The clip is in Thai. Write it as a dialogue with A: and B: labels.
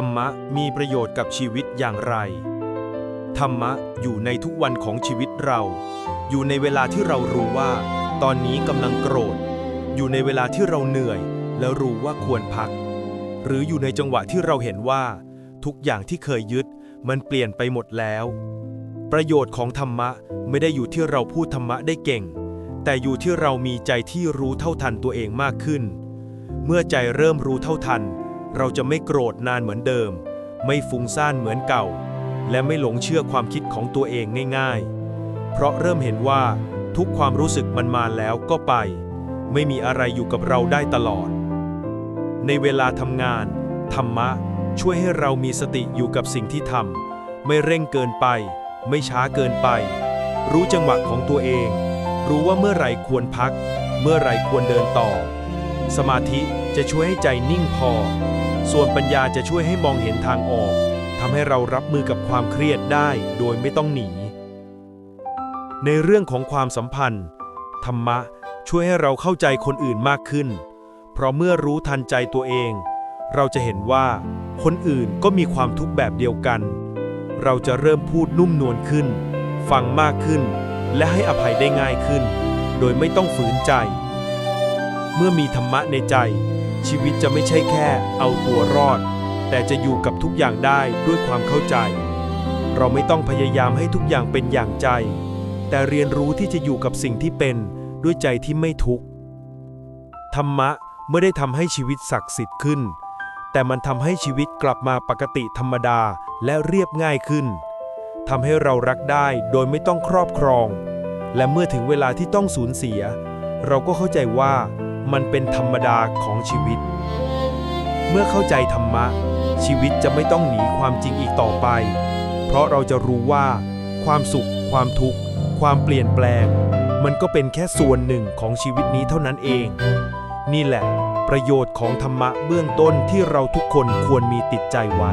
A: ธรรมะมีประโยชน์กับชีวิตอย่างไร ธรรมะอยู่ในทุกวันของชีวิตเรา อยู่ในเวลาที่เรารู้ว่า ตอนนี้กำลังโกรธ อยู่ในเวลาที่เราเหนื่อย แล้วรู้ว่าควรพัก หรืออยู่ในจังหวะที่เราเห็นว่า ทุกอย่างที่เคยยึดมันเปลี่ยนไปหมดแล้ว ประโยชน์ของธรรมะไม่ได้อยู่ที่เราพูดธรรมะได้เก่ง แต่อยู่ที่เรามีใจที่รู้เท่าทันตัวเองมากขึ้น เมื่อใจเริ่มรู้เท่าทัน เราจะไม่โกรธนานเหมือนเดิม ไม่ฟุ้งซ่านเหมือนเก่า และไม่หลงเชื่อความคิดของตัวเองง่ายๆ เพราะเริ่มเห็นว่าทุกความรู้สึกมันมาแล้วก็ไป ไม่มีอะไรอยู่กับเราได้ตลอด ในเวลาทำงาน ธรรมะ ช่วยให้เรามีสติอยู่กับสิ่งที่ทำไม่เร่งเกินไป ไม่ช้าเกินไป รู้จังหวะของตัวเอง รู้ว่าเมื่อไหร่ควรพัก เมื่อไหร่ควรเดินต่อ สมาธิจะช่วยให้ใจนิ่งพอ ส่วนปัญญาจะช่วยให้มองเห็นทางออกทำให้เรารับมือกับความเครียดได้โดยไม่ต้องหนี ในเรื่องของความสัมพันธ์ ธรรมะช่วยให้เราเข้าใจคนอื่นมากขึ้น เพราะเมื่อรู้ทันใจตัวเอง เราจะเห็นว่าคนอื่นก็มีความทุกข์แบบเดียวกัน เราจะเริ่มพูดนุ่มนวลขึ้น ฟังมากขึ้น และให้อภัยได้ง่ายขึ้น โดยไม่ต้องฝืนใจ เมื่อมีธรรมะในใจ ชีวิตจะไม่ใช่แค่เอาตัวรอด แต่จะอยู่กับทุกอย่างได้ด้วยความเข้าใจ เราไม่ต้องพยายามให้ทุกอย่างเป็นอย่างใจ แต่เรียนรู้ที่จะอยู่กับสิ่งที่เป็นด้วยใจที่ไม่ทุกข์ธรรมะไม่ได้ทำให้ชีวิตศักดิ์สิทธิ์ขึ้น แต่มันทำให้ชีวิตกลับมาปกติธรรมดาและเรียบง่ายขึ้นทำให้เรารักได้โดยไม่ต้องครอบครอง และเมื่อถึงเวลาที่ต้องสูญเสีย เราก็เข้าใจว่า มันเป็นธรรมดาของชีวิต เมื่อเข้าใจธรรมะ ชีวิตจะไม่ต้องหนีความจริงอีกต่อไป เพราะเราจะรู้ว่า ความสุข ความทุกข์ ความเปลี่ยนแปลง มันก็เป็นแค่ส่วนหนึ่งของชีวิตนี้เท่านั้นเอง นี่แหละ ประโยชน์ของธรรมะเบื้องต้นที่เราทุกคนควรมีติดใจไว้